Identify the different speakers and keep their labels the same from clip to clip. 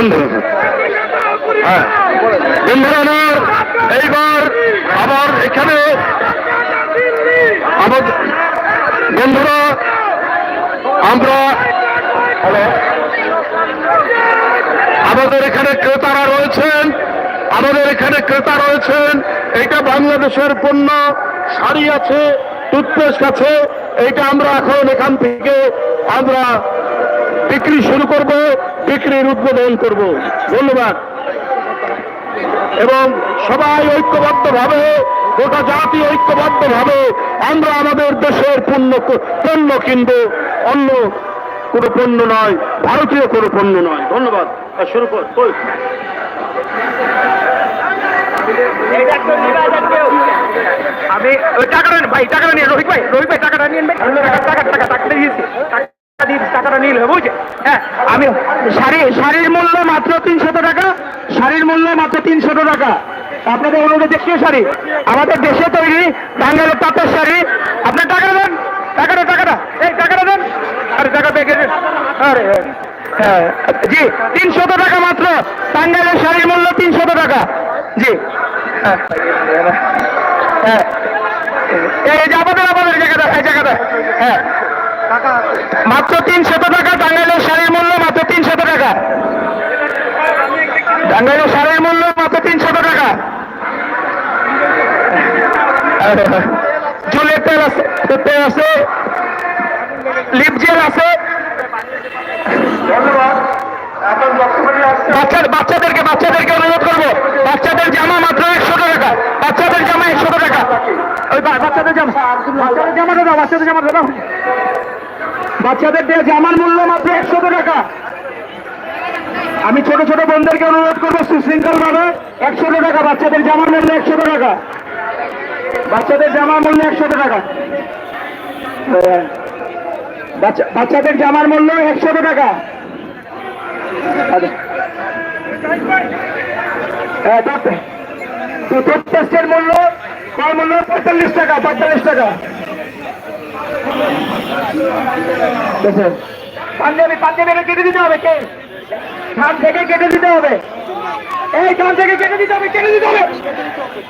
Speaker 1: বন্ধু। হ্যাঁ। বন্ধুরা, আমার এইবার আবার এখানে আমাদের বন্ধুরা, আমরা আমাদের এখানে ক্রেতারা রয়েছেন। আমাদের এখানে ক্রেতা রয়েছেন। এটা বাংলাদেশের পণ্য। শাড়ি আছে, টুথপেস্ট আছে। এইটা আমরা এখন এখান থেকে আমরা বিক্রি শুরু করব। বিক্রির উদ্বোধন করব। ধন্যবাদ। এবং সবাই ঐক্যবদ্ধভাবে, গোটা জাতি ঐক্যবদ্ধভাবে আমরা আমাদের দেশের পণ্য পণ্য কিনবো। অন্য কোনো পণ্য নয়, ভারতীয় কোনো পণ্য নয়। ধন্যবাদ। শুরু কর।
Speaker 2: আমি ভাই, টাকাটা নিয়ে, রোহিত ভাই রোহিত ভাই, টাকাটা ভাই টাকা টাকা টাকা দিয়েছি টাকা দিয়ে টাকাটা নিলে বুঝছে? হ্যাঁ আমি শাড়ি, শাড়ির মূল্য মাত্র তিনশত টাকা, শাড়ির মূল্য মাত্র তিনশত টাকা। আপনাদের অনুরোধে দেশীয় শাড়ি, আমাদের দেশে তৈরি বাঙালির তাঁতের শাড়ি। আপনার টাকাটা দেন, টাকাটা টাকাটা, এই টাকাটা দেন। আরে, টাকা পেয়ে গেছেন আরে হ্যাঁ জি, তিনশত টাকা মাত্র টাঙ্গাইলের শাড়ির মূল্য তিনশত টাকা। জি হ্যাঁ হ্যাঁ। এই যে আমাদের আমাদের জায়গাটা, এই জায়গাটা হ্যাঁ। মাত্র তিনশত টাকা টাঙ্গাইলের শাড়ির মূল্য মাত্র তিনশত টাকা। টাঙ্গাইলের শাড়ির মূল্য মাত্র তিনশত টাকা। চুলের তেল আছে তেল আছে। লিপ জেল আছে। বাচ্চাদেরকে বাচ্চাদেরকে অনুরোধ করব বাচ্চাদের জামা মাত্র একশো টাকা বাচ্চাদের জামা একশো টাকা ওই বা- বাচ্চাদের জামা বাচ্চাদের জামাটা দাও বাচ্চাদের জামাটা দাও বাচ্চাদের দিয়ে জামার মূল্য মাত্র একশো টাকা আমি ছোট ছোট বোনদেরকে অনুরোধ করব সুশৃঙ্খল ভাবে একশো টাকা বাচ্চাদের জামার মূল্য একশো টাকা বাচ্চাদের জামার মূল্য একশো টাকা। বাচ্চাদের জামার মূল্য একশো টাকা আচ্ছা। হ্যাঁ, টুথপেস্টের মূল্য কয় মূল্য পঁয়তাল্লিশ টাকা পঁয়তাল্লিশ টাকা পাঞ্জাবি কেটে দিতে হবে, কে? ধান থেকে কেটে দিতে হবে। এই ধান থেকে কেটে দিতে হবে, কেটে দিতে হবে।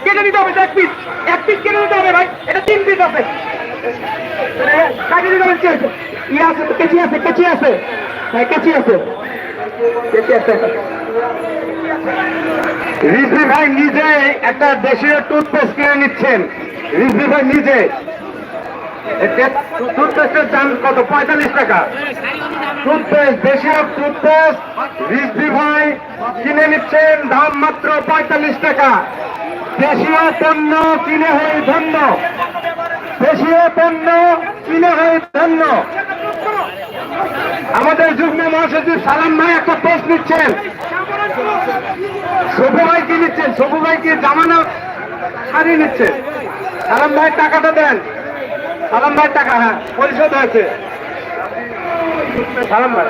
Speaker 2: কেটে দিতে হবে, এক পিস এক পিস কেটে দিতে হবে, ভাই। এটা তিন পিস আছে। আছে আছে, কেচি আছে। হ্যাঁ আছে।
Speaker 1: ভাই নিজে একটা দেশীয় টুথপেস্ট কিনে নিচ্ছেন। রিজভি ভাই নিজে। টুথপেস্টের দাম কত? পঁয়তাল্লিশ টাকা। টুথপেস্ট টুথপেস্ট ভাই কিনে নিচ্ছেন, দাম মাত্র পঁয়তাল্লিশ টাকা। দেশীয় পণ্য কিনে হয়ে ধন্য। দেশীয় পণ্য কিনে হয়ে ধন্য। আমাদের যুগ্ম মহাসচিব সালাম ভাই একটা পোস্ট নিচ্ছেন। সবু ভাই কি নিচ্ছেন? সবু ভাই কি জামানা শাড়ি নিচ্ছেন? সালাম ভাই, টাকাটা দেন। সালাম ভাই, টাকা হ্যাঁ পরিশোধ হয়েছে। সালাম ভাই।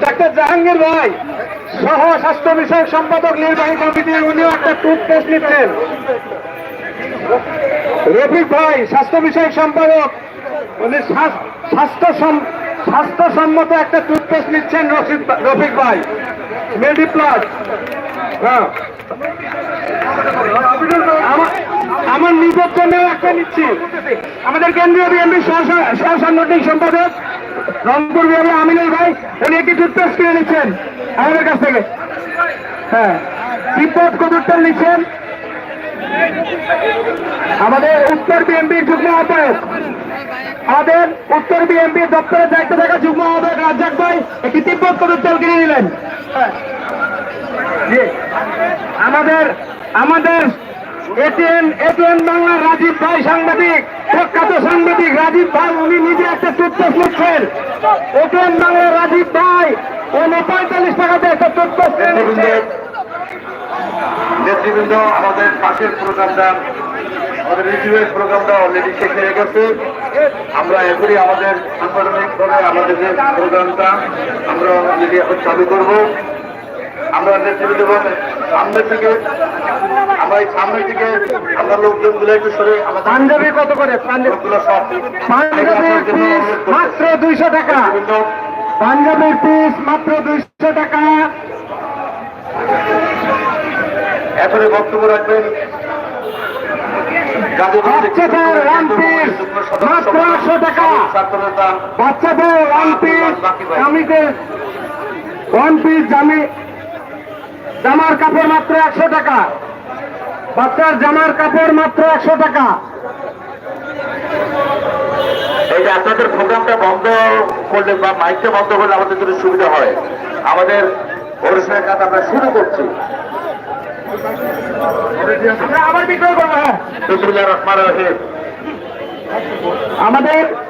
Speaker 1: ডাক্তার জাহাঙ্গীর ভাই, সহ স্বাস্থ্য বিষয়ক সম্পাদক নির্বাহী কমিটি উনিও একটা টুথপেস্ট নিচ্ছেন। রফিক ভাই, স্বাস্থ্য বিষয়ক সম্পাদক, উনি স্বাস- স্বাস্থ্য সম- স্বাস্থ্যসম্মত একটা টুথপেস্ট নিচ্ছেন রফিক রফিক ভাই। মেডি প্লাস হ্যাঁ জন্য নিচ্ছি। আমাদের কেন্দ্রীয় বিএনপি সহ সাংগঠনিক সম্পাদক রংপুর বিভাগে আমিনুল ভাই, উনি একটি টুথপেস্ট কিনে নিচ্ছেন আমাদের কাছ থেকে। হ্যাঁ বিপদ কবুতর নিচ্ছেন। আমাদের উত্তর বিএনপির যুগ্ম আহ্বায়ক। আমাদের উত্তর বিএনপির দপ্তরের দায়িত্ব থাকা যুগ্ম আহ্বায়ক রাজ্জাক ভাই একটি তিব্বত তেল কিনে নিলেন। আমাদের আমাদের এটিএন এটিএন বাংলার রাজীব ভাই সাংবাদিক প্রখ্যাত সাংবাদিক রাজীব ভাই উনি নিজে একটা টুথপেস্ট নিচ্ছেন। এটিএন বাংলার রাজীব ভাই উনি পঁয়তাল্লিশ টাকাতে একটা টুথপেস্ট নিচ্ছেন
Speaker 3: নেতৃবৃন্দ আমাদের পাশের প্রোগ্রামটা আমাদের রিভিউয়ের প্রোগ্রামটা অলরেডি শেষ হয়ে গেছে। আমরা এখনই আমাদের সাংগঠনিক ভাবে আমাদের যে প্রোগ্রামটা আমরা অলরেডি এখন চালু করব। আমরা নেতৃত্ব সামনের দিকে আমরা এই সামনের দিকে আমরা লোকজনগুলো একটু সরে
Speaker 2: পাঞ্জাবি কত করে? পাঞ্জাবির মাত্র দুইশো টাকা। পাঞ্জাবের পিস মাত্র দুইশো টাকা।
Speaker 3: এখনই বক্তব্য রাখবেন।
Speaker 2: বাচ্চাদের ওয়ান পিস ওয়ান পিস জামি জামার কাপড় মাত্র একশো টাকা। বাচ্চার জামার কাপড় মাত্র একশো টাকা।
Speaker 3: এই যে আপনাদের প্রোগ্রামটা বন্ধ করলে বা মাইকটা বন্ধ করলে আমাদের জন্য সুবিধা হয়। আমাদের অনুষ্ঠানের কাজ আমরা শুরু করছি।
Speaker 2: আমরা আবার বিক্রয় করব হ্যাঁ।
Speaker 3: রহিম।
Speaker 2: আমাদের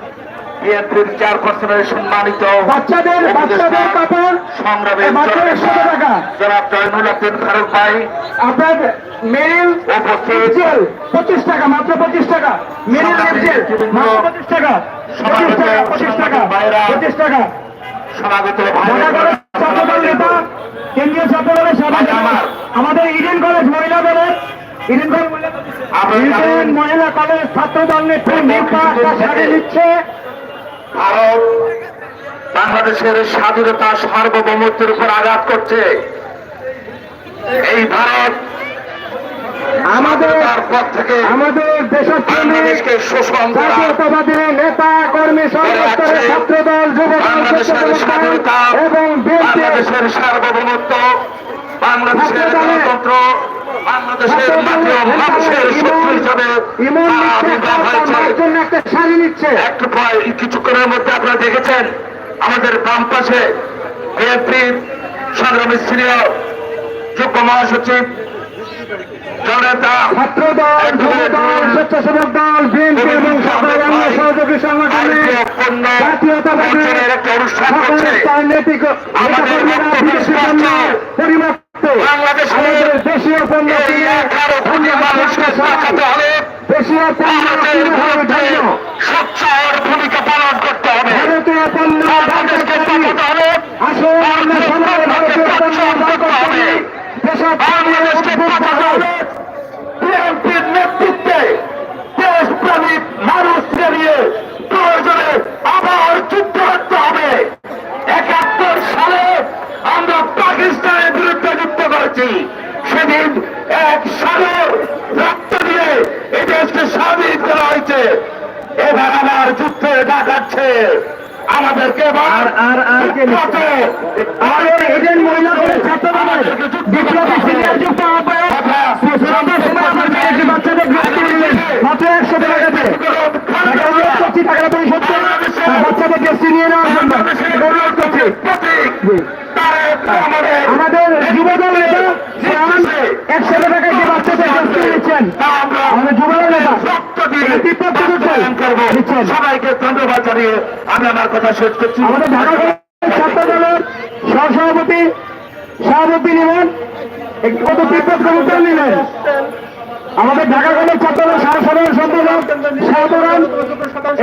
Speaker 3: বিএনপির চেয়ারপারসনের সম্মানিত
Speaker 2: বাচ্চাদের বাচ্চাদের কাপড়
Speaker 3: সংগ্রামী
Speaker 2: টাকা
Speaker 3: জনাব জয়নুল আব্দিন ফারুক ভাই।
Speaker 2: আপনার মেরিল
Speaker 3: উপস্থিত।
Speaker 2: পঁচিশ টাকা মাত্র পঁচিশ টাকা। মেরিল মাত্র পঁচিশ টাকা। পঁচিশ টাকা পঁচিশ টাকা পঁচিশ টাকা।
Speaker 3: সমাগত
Speaker 2: ছাত্রদল নেতা কেন্দ্রীয় ছাত্রদলের আমাদের ইডেন কলেজ মহিলা দলের ইডেন কলেজ মহিলা- কলেজ ছাত্রদল নেত্রী শাড়ি নিচ্ছে
Speaker 3: ভারত বাংলাদেশের স্বাধীনতা সার্বভৌমত্বের উপর আঘাত করছে। এই ভারত
Speaker 2: আমাদের
Speaker 3: পর থেকে
Speaker 2: আমাদের
Speaker 3: বাংলাদেশকে শোষণ
Speaker 2: নেতা কর্মী সর্বস্তরের ছাত্রদল যুবদল
Speaker 3: বাংলাদেশের স্বাধীনতা
Speaker 2: এবং
Speaker 3: বাংলাদেশের সার্বভৌমত্ব বাংলাদেশের গণতন্ত্র বাংলাদেশের মাটির মানুষের শত্রু হিসাবে তারা আবির্ভাব হয়েছে
Speaker 2: জন্য নিচ্ছে
Speaker 3: একটু কিছুক্ষণের মধ্যে আপনারা দেখেছেন আমাদের বাম পাশে বিএনপির সংগ্রামী সিনিয়র যুগ্ম মহাসচিব জননেতা
Speaker 2: স্বেচ্ছাসেবক দল বিএনপি এবং সহযোগী সংগঠনের দেশীয় পণ্য পণ্য
Speaker 3: সোচ্চার ভূমিকা পালন করতে হবে
Speaker 2: ভারতীয় পণ্য
Speaker 3: বাংলাদেশকে বাঁচাতে হবে
Speaker 2: আসুন আমরা সবাই ভারতীয় পণ্য ব্যবহার করতে হবে দেশের
Speaker 3: বাংলাদেশকে বাঁচাতে হবে বিএনপির নেতৃত্বে দেশপ্রেমিক মানুষকে নিয়ে প্রয়োজনে আবার যুদ্ধ করতে হবে একাত্তর সালে আমরা পাকিস্তানের বিরুদ্ধে যুদ্ধ করেছি সেদিন এক সাগর রক্ত দিয়ে এই দেশকে স্বাধীন করা হয়েছে এবার আমার যুদ্ধে ডাকাচ্ছে আমাদেরকে
Speaker 2: আর আর আর কে বিপ্লবী সিনিয়র যুক্ত আহ্বায়ক আমার বিদেশি বাচ্চাদের মাত্র একশো টাকা গেছে অনুরোধ করছি টাকাটা পরিশোধ করে বাচ্চাদের গ্রেফতি নেওয়ার জন্য। অনুরোধ করছি আমাদের যুবদল নেতা শ্যাম একশো টাকা যে বাচ্চাদের গ্রেফতি নিচ্ছেন আমাদের যুবদল নেতা বিপ্লব চতুর্থ নিচ্ছেন
Speaker 3: সবাইকে ধন্যবাদ জানিয়ে আমি আমার কথা শেষ করছি।
Speaker 2: আমাদের ঢাকা কলেজ ছাত্র দলের সহসভাপতি সভাপতি নেবেন। কত বিপ্লব নেবেন। আমাদের ঢাকা কলেজ ছাত্র দলের সহসাধারণ সম্পাদক সহতরান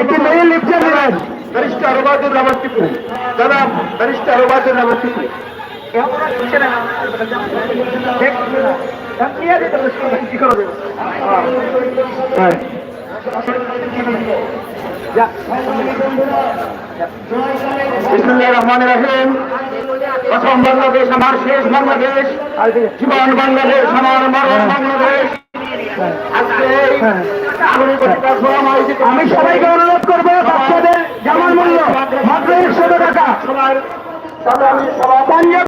Speaker 2: একটি মেয়ে
Speaker 3: ব্যারিস্টার রহমান টিপু। দাদা ব্যারিস্টার রহমান টিপু। প্রথম বাংলাদেশ আমার শেষ বাংলাদেশ। জীবন বাংলাদেশ আমার মরণ বাংলাদেশ।
Speaker 2: আমি সবাইকে অনুরোধ করব বাচ্চাদের জামার মূল্য মাত্র একশো টাকা।
Speaker 3: সবার